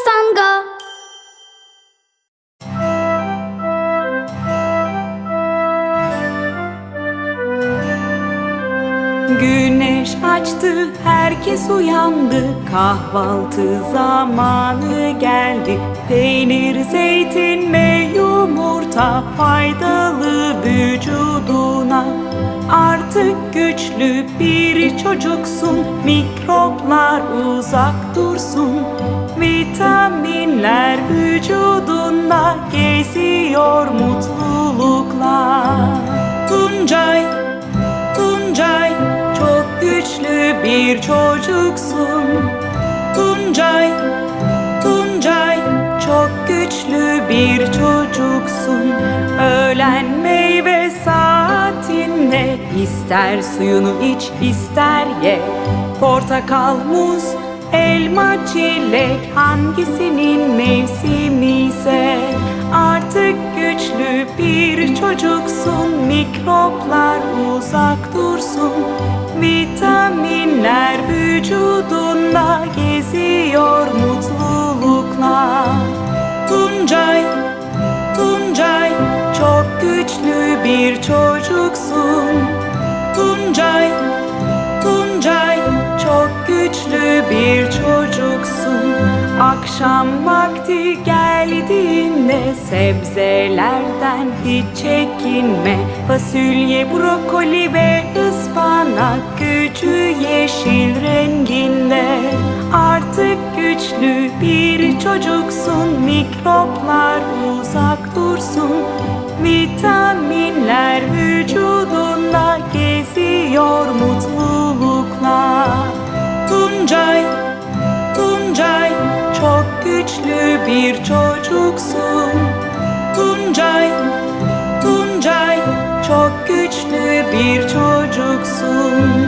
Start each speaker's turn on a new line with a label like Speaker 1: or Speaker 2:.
Speaker 1: Pazanga.
Speaker 2: Güneş açtı, herkes uyandı. Kahvaltı zamanı geldi. Peynir, zeytin ve yumurta faydalı vücuduna. Artık güçlü bir çocuksun. Mikroplar uzak dursun. Vücudunda geziyor mutlulukla. Tuncay Tuncay çok güçlü bir çocuksun. Tuncay Tuncay çok güçlü bir çocuksun. Öğlen meyve saatinde ister suyunu iç ister ye. Portakal, muz, elma, çilek hangisinin mevsimi ise çocuksun Mikroplar uzak dursun. Vitaminler vücudunda geziyor mutlulukla Tuncay, Tuncay çok güçlü bir çocuksun. Tuncay, Tuncay çok güçlü bir çocuksun Akşam vakti geldiğinde sebzelerden hiç çekinme. Fasulye, brokoli ve ıspanak gücü yeşil renginde. Artık güçlü bir çocuksun Mikroplar uzak dursun. Vitaminler güçlü bir çocuksun. Tuncay, Tuncay çok güçlü bir çocuksun